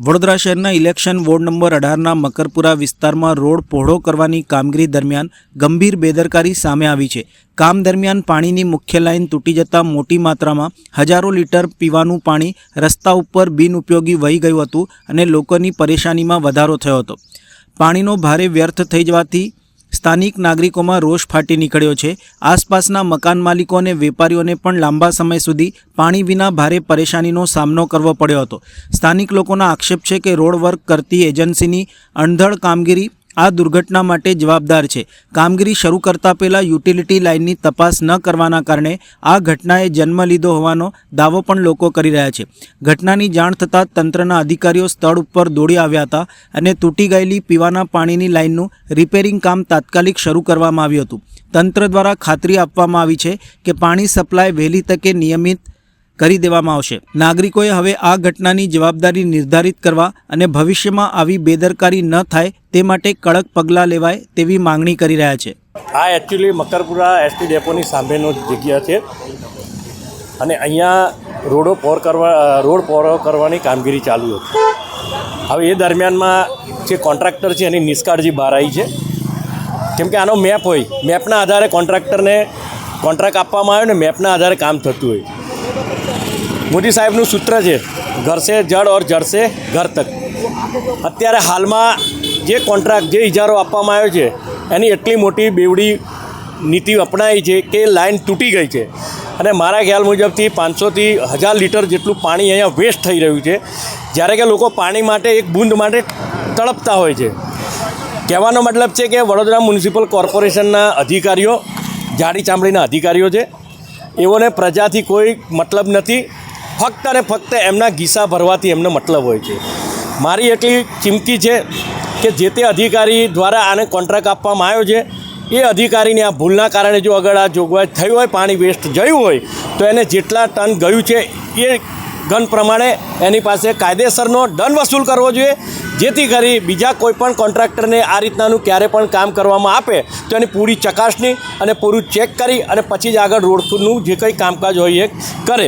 વડોદરા શહેરના election ward number અઢારના મકરપુરા વિસ્તારમાં રોડ પહોળો કરવાની કામગીરી દરમિયાન ગંભીર બેદરકારી સામે આવી છે. કામ દરમિયાન પાણીની મુખ્ય લાઇન તૂટી જતાં મોટી માત્રામાં હજારો લીટર પીવાનું પાણી રસ્તા ઉપર બિનઉપયોગી વહી ગયું હતું અને લોકોની પરેશાનીમાં વધારો થયો હતો. પાણીનો ભારે વ્યર્થ થઈ જવાથી સ્થાનિક નાગરિકોમાં રોષ ફાટી નીકળ્યો છે. આસપાસના મકાન માલિકો અને વેપારીઓને પણ લાંબા સમય સુધી પાણી વિના ભારે પરેશાનીનો સામનો કરવો પડ્યો હતો. સ્થાનિક લોકોના આક્ષેપ છે કે રોડ વર્ક કરતી એજન્સીની અણધડ કામગીરી આ દુર્ઘટના માટે જવાબદાર છે. કામગીરી શરૂ કરતા પહેલાં યુટિલિટી લાઇનની તપાસ ન કરવાના કારણે આ ઘટનાએ જન્મ લીધો હોવાનો દાવો પણ લોકો કરી રહ્યા છે. ઘટનાની જાણ થતાં તંત્રના અધિકારીઓ સ્થળ ઉપર દોડી આવ્યા હતા અને તૂટી ગયેલી પીવાના પાણીની લાઇનનું રિપેરિંગ કામ તાત્કાલિક શરૂ કરવામાં આવ્યું હતું. તંત્ર દ્વારા ખાતરી આપવામાં આવી છે કે પાણી સપ્લાય વહેલી તકે નિયમિત કરી દેવામાં આવશે. નાગરિકોએ હવે આ ઘટનાની જવાબદારી નિર્ધારિત કરવા અને ભવિષ્યમાં આવી બેદરકારી ન થાય તે માટે કડક પગલાં લેવાય તેવી માંગણી કરી રહ્યા છે. આ એકચ્યુઅલી મકરપુરા એસટી ડેપોની સામેનો જગ્યા છે. અને અહીંયા રોડો પોર કરવા, રોડ પોરો કરવાની કામગીરી ચાલુ હતી. હવે એ દરમિયાનમાં જે કોન્ટ્રાક્ટર છે એની નિષ્કાળજી બહાર આવી છે. કેમ કે આનો મેપ હોય. મેપના આધારે કોન્ટ્રાક્ટરને કોન્ટ્રાક્ટ આપવામાં આવ્યો ને મેપના આધારે કામ થતું હોય. મોદી સાહેબનું સૂત્ર છે ઘર સે જડ ઓર જળશે ઘર તક. અત્યારે હાલમાં જે કોન્ટ્રાક્ટ જે ઇજારો આપવામાં આવ્યો છે, એની એટલી મોટી બેવડી નીતિ અપનાવી છે કે લાઇન તૂટી ગઈ છે. અને મારા ખ્યાલ મુજબથી પાંચસોથી હજાર લીટર જેટલું પાણી અહીંયા વેસ્ટ થઈ રહ્યું છે, જ્યારે કે લોકો પાણી માટે એક બૂંદ માટે તડપતા હોય છે. કહેવાનો મતલબ છે કે વડોદરા મ્યુનિસિપલ કોર્પોરેશનના અધિકારીઓ, જાડી ચામડીના અધિકારીઓ છે, એઓને પ્રજાથી કોઈ મતલબ નથી ફક્ત અને ફક્ત એમના ગીસા ભરવાથી એમને મતલબ હોય છે. મારી એટલી ચીમકી છે કે જે તે અધિકારી દ્વારા આને કોન્ટ્રાક્ટ આપવામાં આવ્યો છે, એ અધિકારીની આ ભૂલના કારણે જો અગર આ જોગવાઈ થઈ હોય, પાણી વેસ્ટ જયું હોય, તો એને જેટલા ટન ગયું છે, એ ગન પ્રમાણે એની પાસે કાયદેસરનો દંડ વસૂલ કરવો જોઈએ. જેથી કરી બીજા કોઈપણ કોન્ટ્રાક્ટરને આ રીતનાનું ક્યારે પણ કામ કરવામાં આપે, તો એની પૂરી ચકાસણી અને પૂરું ચેક કરી અને પછી જ આગળ રોડનું જે કંઈ કામકાજ હોય એ કરે.